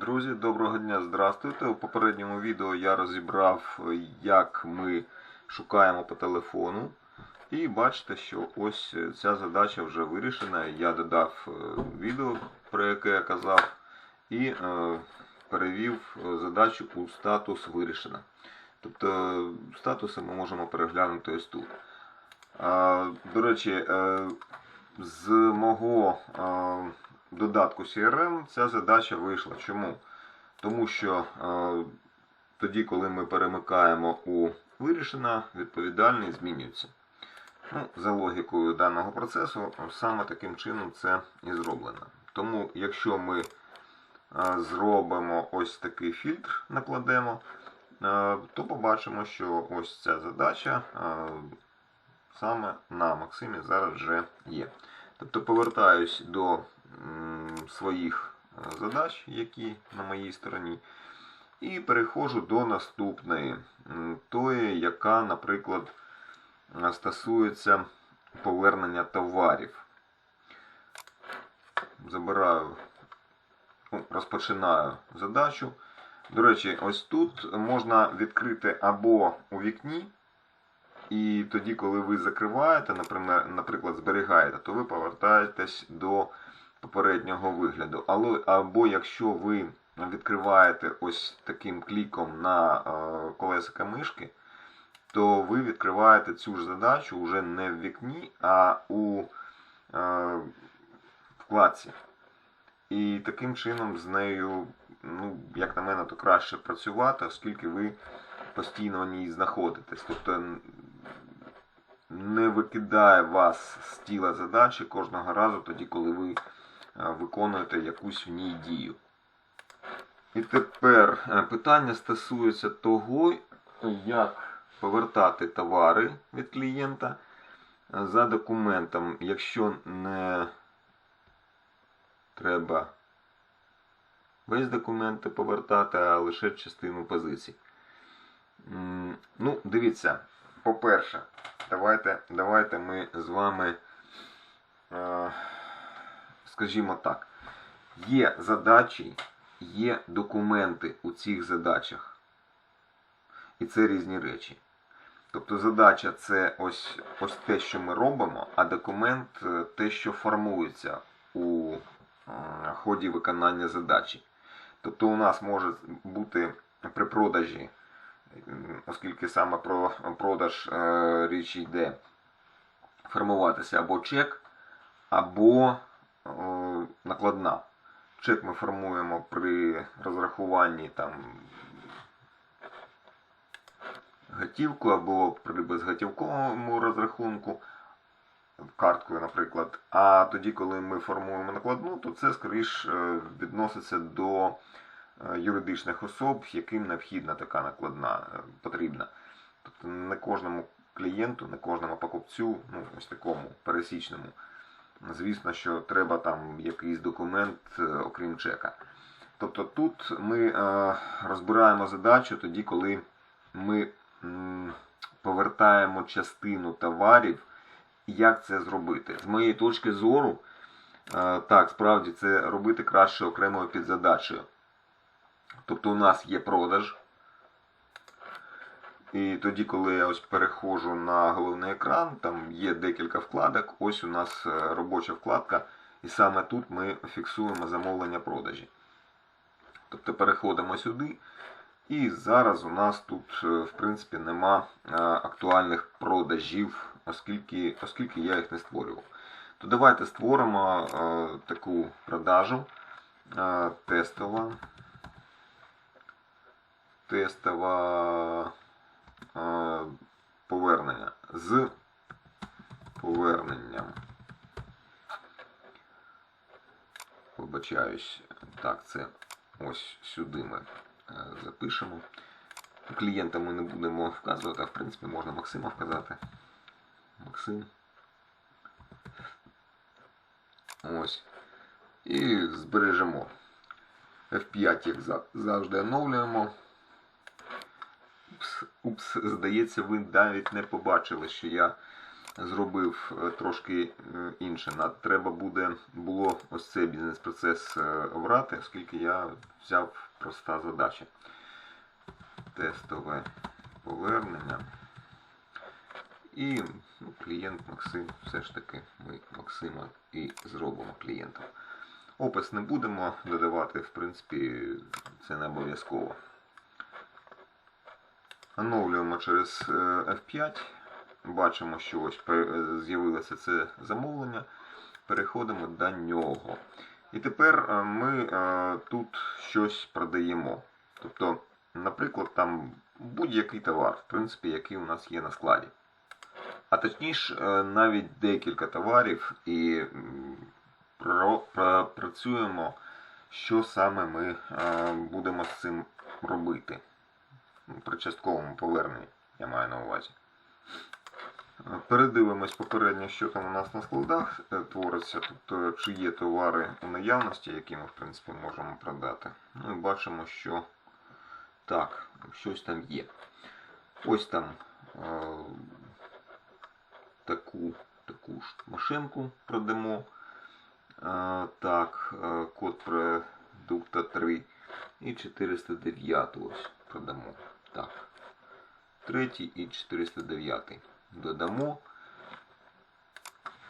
Друзі, доброго дня, здравствуйте. У попередньому відео я розібрав, як ми шукаємо по телефону. І бачите, що ось ця задача вже вирішена. Я додав е, відео, про яке я казав, і е, перевів е, задачу у статус вирішена. Тобто статуси ми можемо переглянути ось тут. До речі, з мого додатку CRM ця задача вийшла. Чому? Тому що е, тоді, коли ми перемикаємо у вирішена, відповідальний змінюється. Ну, за логікою даного процесу, саме таким чином це і зроблено. Тому, якщо ми е, зробимо ось такий фільтр, накладемо, е, то побачимо, що ось ця задача е, саме на Максимі зараз вже є. Тобто повертаюсь до своїх е, задач, які на моїй стороні, і переходжу до наступної, тої, яка, наприклад, стосується повернення товарів. Забираю, ну, розпочинаю задачу. До речі, ось тут можна відкрити або у вікні, і тоді, коли ви закриваєте, наприклад, зберігаєте, то ви повертаєтесь до попереднього вигляду. Але, або якщо ви відкриваєте ось таким кліком на е, колесика мишки, то ви відкриваєте цю ж задачу вже не в вікні, а у е, вкладці. І таким чином з нею, ну, як на мене, то краще працювати, оскільки ви постійно в ній знаходитесь. Тобто не викидає вас з тіла задачі кожного разу, тоді, коли ви виконуєте якусь в ній дію. І тепер е, питання стосується того, як повертати товари від клієнта е, за документом, якщо не треба весь документи повертати, а лише частину позицій. Ну, дивіться, по-перше, давайте, давайте ми з вами, е, скажімо так, є задачі, є документи у цих задачах. І це різні речі. Тобто задача це ось, ось те, що ми робимо, а документ те, що формується у е, ході виконання задачі. Тобто у нас може бути при продажі, оскільки саме про продаж е, річ йде, формуватися або чек, або накладна. Чек ми формуємо при розрахуванні там готівку або при безготівковому розрахунку карткою, наприклад. А тоді, коли ми формуємо накладну, то це скоріш е, відноситься до е, юридичних особ, яким необхідна така накладна е, потрібна. Тобто не кожному клієнту, не кожному покупцю, ну ось такому пересічному. Звісно, що треба там якийсь документ, е, окрім чека. Тобто тут ми е, розбираємо задачу тоді, коли ми повертаємо частину товарів. Як це зробити? З моєї точки зору, е, так, справді це робити краще окремою підзадачею. Тобто у нас є продаж. І тоді, коли я ось переходжу на головний екран, там є декілька вкладок. Ось у нас е, робоча вкладка, і саме тут ми фіксуємо замовлення продажі. Тобто переходимо сюди. І зараз у нас тут, е, в принципі, нема е, актуальних продажів, оскільки, оскільки я їх не створював. То давайте створимо таку продажу е, тестова. Тестова повернення з поверненням. Вибачаюсь, так, це ось сюди ми е, запишемо. Клієнта ми не будемо вказувати, а в принципі можна Максима вказати. Максим. Ось. І збережемо. F5, як завжди, оновлюємо. Упс, упс, здається, ви навіть не побачили, що я зробив е, трошки е, інше. Треба буде було ось цей бізнес-процес е, обрати, оскільки я взяв проста задача. Тестове повернення. І ну, клієнт Максим, все ж таки, ми Максима і зробимо клієнтом. Опис не будемо додавати, в принципі, це не обов'язково. Оновлюємо через е, F5. Бачимо, що ось е, з'явилося це замовлення. Переходимо до нього. І тепер е, ми тут щось продаємо. Тобто, наприклад, там будь-який товар, в принципі, який у нас є на складі. А точніше, навіть декілька товарів і працюємо, що саме ми будемо з цим робити. При частковому поверненні, я маю на увазі. Передивимось попередньо, що там у нас на складах е, твориться, тобто чи є товари у наявності, які ми в принципі можемо продати. Ну і бачимо, що так, щось там є. Ось там е, таку, таку ж машинку продамо. Е, так, е, код продукта 3 і 409 ось продамо. Так. Третій і 409 додамо.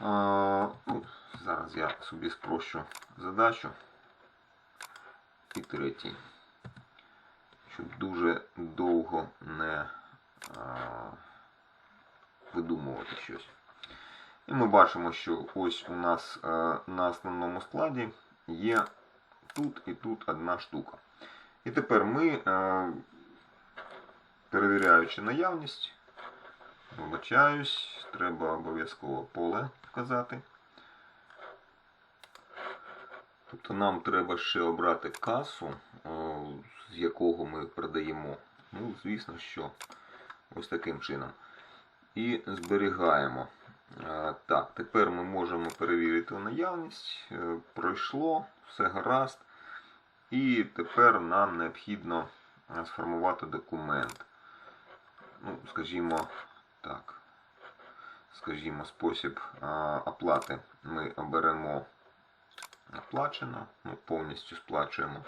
А, ну, зараз я собі спрощу задачу. І третій. Щоб дуже довго не а, видумувати щось. І ми бачимо, що ось у нас е, на основному складі є тут і тут одна штука. І тепер ми, е, перевіряючи наявність, вибачаюсь, треба обов'язково поле вказати. Тобто нам треба ще обрати касу, е, з якого ми продаємо. Ну, звісно, що ось таким чином. І зберігаємо. Е, Так, тепер ми можемо перевірити наявність. Е, Пройшло, все гаразд. І тепер нам необхідно сформувати документ. Ну, скажімо так. Скажімо, спосіб оплати ми оберемо оплачено, ну, повністю сплачуємо.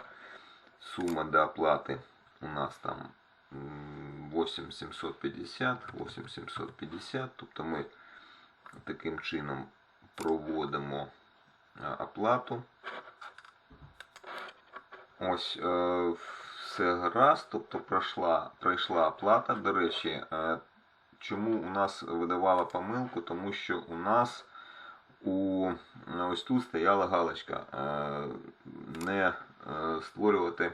Сума до оплати у нас там 8750, 8750, тобто ми таким чином проводимо оплату. Ось е, все гаразд, тобто пройшла, пройшла оплата. До речі, е, чому у нас видавала помилку? Тому що у нас у ось тут стояла галочка е, не е, створювати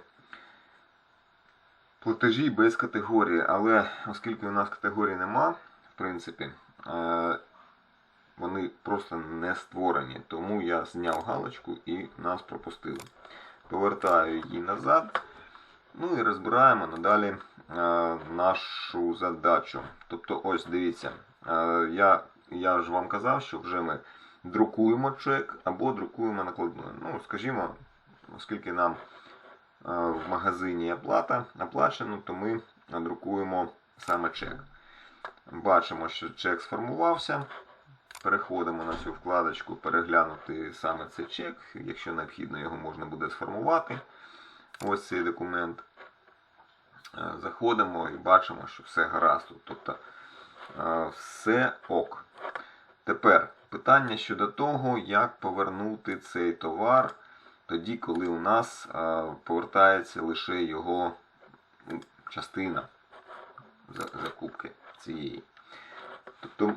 платежі без категорії. Але оскільки у нас категорії нема, в принципі, вони просто не створені. Тому я зняв галочку і нас пропустили. Повертаю її назад. Ну і розбираємо надалі е, нашу задачу. Тобто, ось дивіться, е, я, я ж вам казав, що вже ми друкуємо чек або друкуємо накладною. Ну, скажімо, оскільки нам е, в магазині оплата оплачено, то ми друкуємо саме чек. Бачимо, що чек сформувався. Переходимо на цю вкладочку переглянути саме цей чек. Якщо необхідно, його можна буде сформувати. Ось цей документ. Е, Заходимо і бачимо, що все гаразд. Тобто е, все ок. Тепер питання щодо того, як повернути цей товар тоді, коли у нас е, повертається лише його ну, частина закупки цієї. Тобто,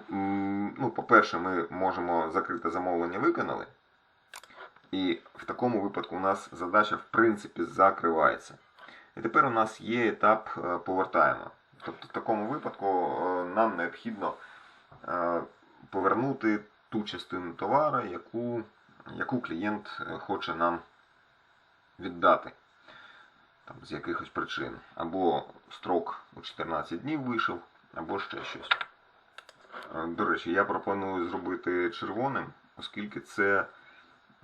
ну, по-перше, ми можемо закрите замовлення виконали. І в такому випадку у нас задача в принципі закривається. І тепер у нас є етап е, повертаємо. Тобто в такому випадку е, нам необхідно е, повернути ту частину товару, яку, яку клієнт хоче нам віддати там, з якихось причин. Або строк у 14 днів вийшов, або ще щось. До речі, я пропоную зробити червоним, оскільки це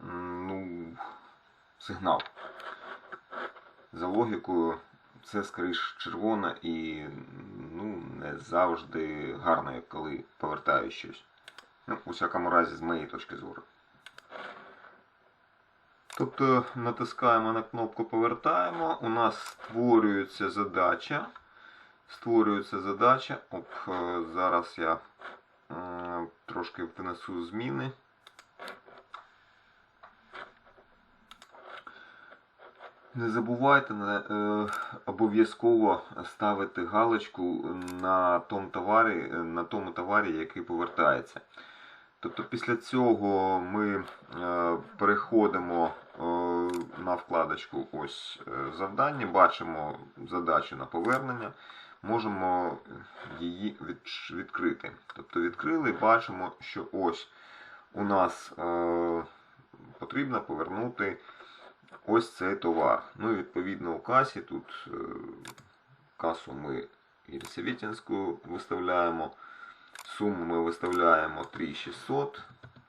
ну, сигнал. За логікою, це скоріш червона і ну, не завжди гарно, як коли повертаю щось. Ну, у всякому разі, з моєї точки зору. Тобто натискаємо на кнопку повертаємо. У нас створюється задача. Створюється задача. Оп, е, зараз я трошки внесу зміни. Не забувайте е, обов'язково ставити галочку на тому товарі, на тому товарі, який повертається. Тобто після цього ми е, переходимо е, на вкладочку ось е, завдання, бачимо задачу на повернення, можемо її від- відкрити. Тобто відкрили, бачимо, що ось у нас е, потрібно повернути ось цей товар. Ну і відповідно у касі тут е, касу ми Єлисаветинську виставляємо. Суму ми виставляємо 3600,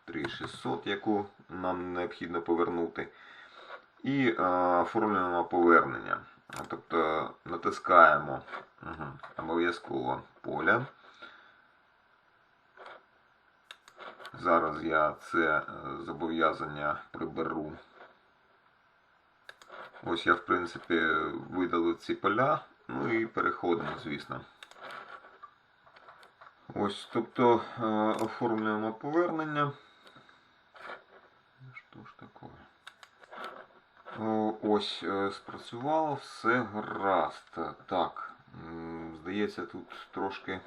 3600, яку нам необхідно повернути. І е, оформлюємо повернення. Тобто натискаємо угу, обов'язково поля. Зараз я це е, зобов'язання приберу. Ось я, в принципі, видалив ці поля. Ну і переходимо, звісно. Ось, тобто е, оформлюємо повернення. Що ж таке? Ось е, спрацювало, все гаразд. Так, здається, тут трошки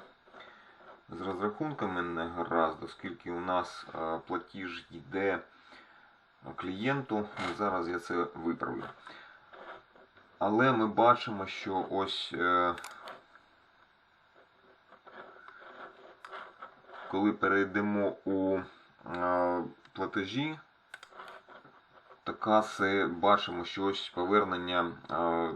з розрахунками не гаразд, оскільки у нас е, платіж йде клієнту. Зараз я це виправлю. Але ми бачимо, що ось. е, коли перейдемо у е, платежі, то каси бачимо, що ось повернення е,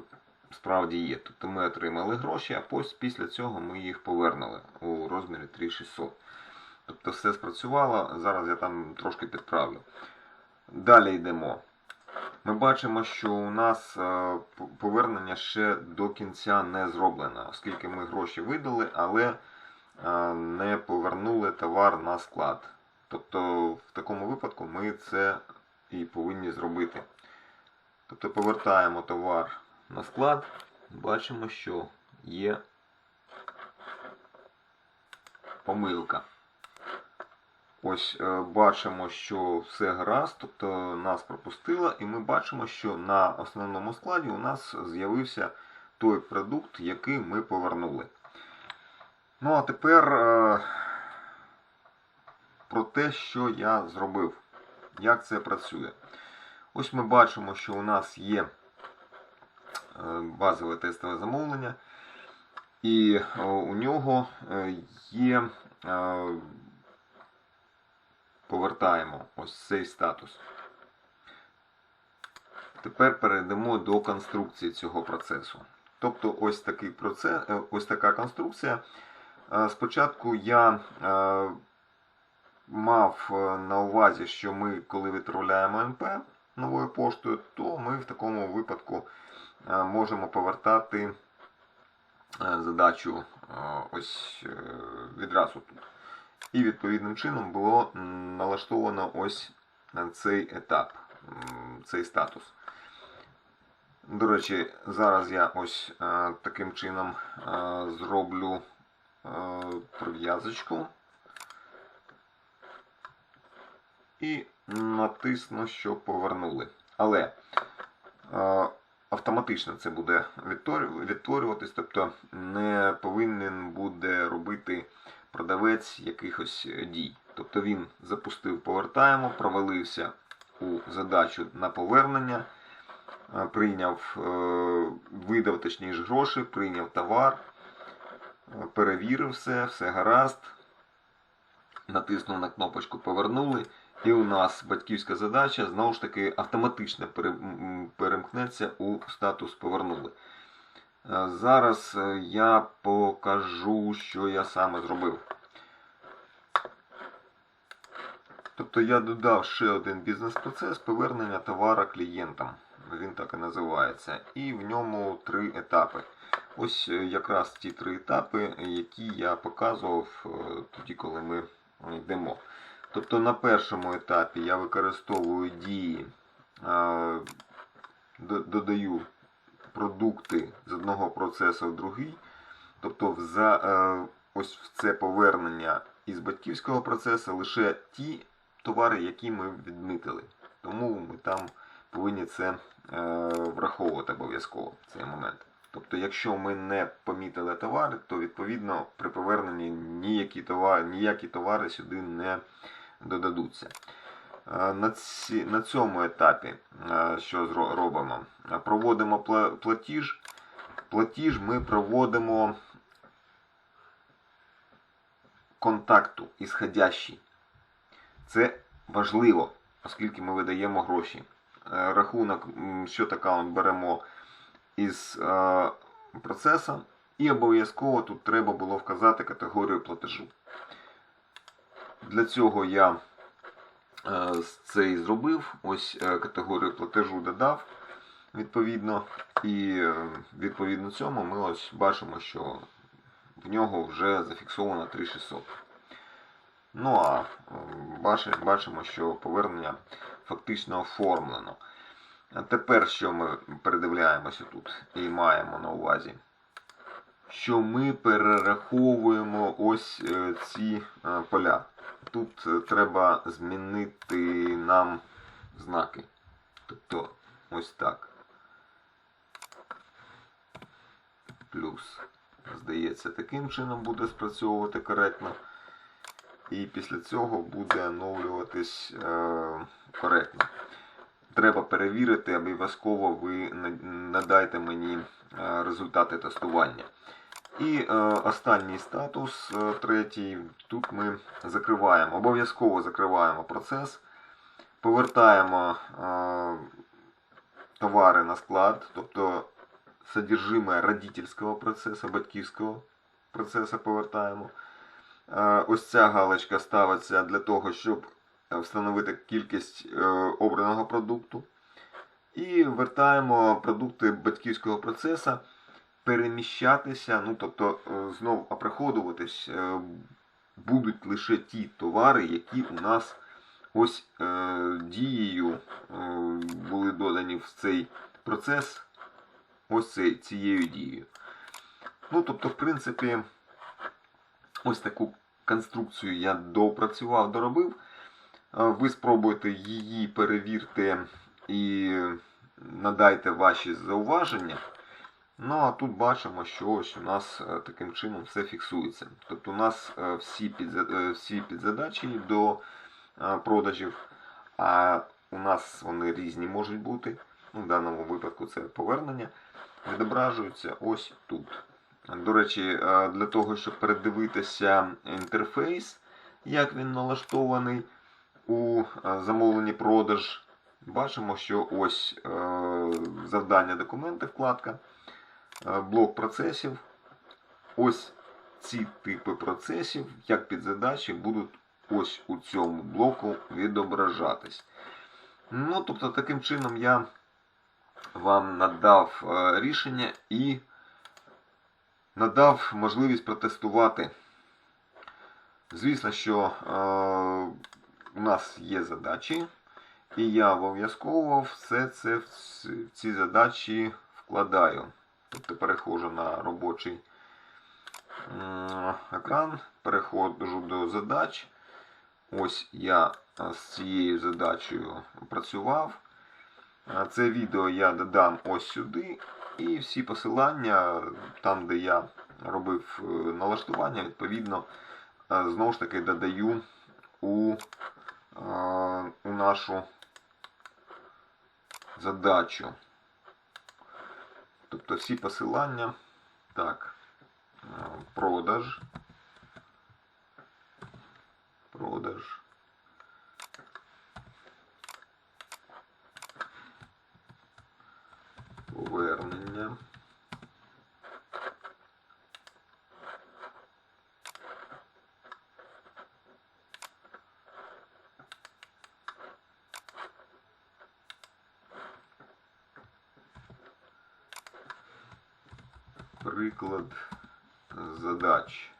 справді є. Тобто ми отримали гроші, а пос- після цього ми їх повернули у розмірі 3600. Тобто все спрацювало, зараз я там трошки підправлю. Далі йдемо. Ми бачимо, що у нас е, повернення ще до кінця не зроблено, оскільки ми гроші видали, але е, не повернули товар на склад. Тобто в такому випадку ми це і повинні зробити. Тобто повертаємо товар на склад, бачимо, що є помилка. Ось е, бачимо, що все гаразд, тобто нас пропустило, і ми бачимо, що на основному складі у нас з'явився той продукт, який ми повернули. Ну, а тепер е, про те, що я зробив, як це працює. Ось ми бачимо, що у нас є е, базове тестове замовлення, і у нього є. Повертаємо ось цей статус. Тепер перейдемо до конструкції цього процесу. Тобто ось такий процес, е, ось така конструкція. Е, Спочатку я е, мав на увазі, що ми, коли відправляємо НП новою поштою, то ми в такому випадку можемо повертати задачу ось відразу тут. І відповідним чином було налаштовано ось цей етап, цей статус. До речі, зараз я ось е, таким чином е, зроблю е, прив'язочку і натисну, що повернули. Але автоматично це буде відтворюватись, тобто не повинен буде робити продавець якихось дій. Тобто він запустив повертаємо, провалився у задачу на повернення, е, прийняв, е, видав точніше гроші, прийняв товар, е, перевірив все, все гаразд, натиснув на кнопочку Повернули. І у нас батьківська задача знову ж таки автоматично перемкнеться у статус Повернули. Е, Зараз е, я покажу, що я саме зробив. Тобто я додав ще один бізнес-процес повернення товара клієнтам. Він так і називається. І в ньому три етапи. Ось е, якраз ті три етапи, які я показував тоді, коли ми йдемо. Тобто на першому етапі я використовую дії, додаю продукти з одного процесу в другий. Тобто за, е, ось в це повернення із батьківського процесу лише ті товари, які ми відмітили. Тому ми там повинні це е, враховувати обов'язково цей момент. Тобто, якщо ми не помітили товари, то відповідно при поверненні ніякі товари, ніякі товари сюди не додадуться. Е, На, ці, на цьому етапі е, що робимо? Проводимо платіж. Платіж ми проводимо контакту ісходящий. Це важливо, оскільки ми видаємо гроші. Е, Рахунок счет аккаунт беремо із процесу, і обов'язково тут треба було вказати категорію платежу. Для цього я це і зробив. Ось е, категорію платежу додав відповідно. І е, відповідно цьому ми ось бачимо, що в нього вже зафіксовано 3600. Ну а е, бачимо, що повернення фактично оформлено. А тепер що ми передивляємося тут і маємо на увазі? Що ми перераховуємо ось е, ці е, поля. Тут е, треба змінити нам знаки. Тобто ось так. Плюс. Здається, таким чином буде спрацьовувати коректно. І після цього буде оновлюватись е, коректно. Треба перевірити, обов'язково ви на- надайте мені е, результати тестування. І е, останній статус, е, третій, тут ми закриваємо, обов'язково закриваємо процес, повертаємо е, товари на склад, тобто содержимое родительського процесу, батьківського процесу повертаємо. Е, Ось ця галочка ставиться для того, щоб встановити кількість е, обраного продукту. І вертаємо продукти батьківського процесу переміщатися, ну тобто е, знов оприходуватись е, будуть лише ті товари, які у нас ось е, дією були додані в цей процес ось цей, цією дією. Ну, тобто, в принципі, ось таку конструкцію я допрацював, доробив. Ви спробуйте її перевірте і надайте ваші зауваження. Ну, а тут бачимо, що ось у нас е, таким чином все фіксується. Тобто у нас е, всі, е, всі підзадачі до продажів, а у нас вони різні можуть бути. Ну, в даному випадку це повернення. Відображуються ось тут. До речі, для того, щоб передивитися інтерфейс, як він налаштований у замовленні продаж, бачимо, що ось завдання документи, вкладка, блок процесів. Ось ці типи процесів, як підзадачі, будуть ось у цьому блоку відображатись. Ну, тобто, таким чином я вам надав е, рішення і надав можливість протестувати. Звісно, що е, у нас є задачі, і я обов'язково все це в ці задачі вкладаю. Тобто переходжу на робочий екран, переходжу до задач. Ось я е, з цією задачею працював. Е, Це відео я додам ось сюди. І всі посилання, там, де я робив е, налаштування, відповідно, е, знову ж таки додаю у, е, у нашу задачу. Тобто всі посилання. Так, е, продаж. Продаж. Повернення. Приклад задач.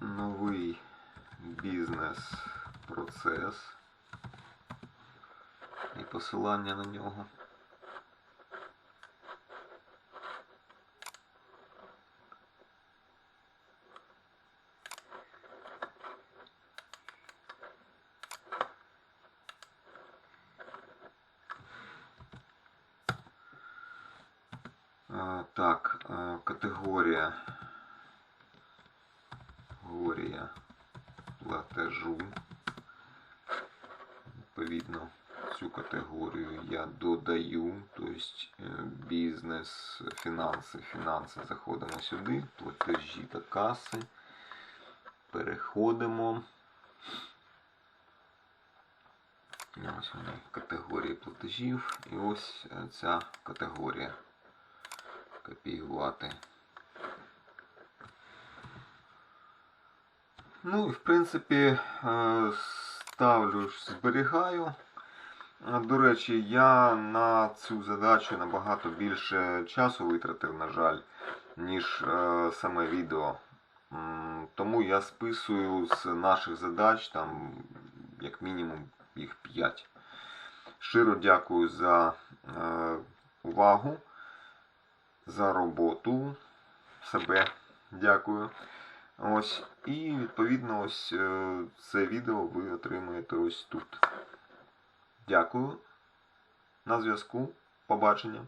Новий бізнес-процес і посилання на нього. Так, категорія. Категорія платежу. Відповідно, цю категорію я додаю, тобто е, бізнес, фінанси, фінанси. Заходимо сюди, платежі та каси. Переходимо. Ось вони категорії платежів. І ось е, ця категорія. Копіювати. Ну і в принципі е, ставлю, зберігаю. Е, До речі, я на цю задачу набагато більше часу витратив, на жаль, ніж е, саме відео. Тому я списую з наших задач, там, як мінімум, їх 5. Щиро дякую за увагу, за роботу. Себе дякую. Ось, і відповідно ось е, це відео ви отримаєте ось тут. Дякую. На зв'язку. Побачення.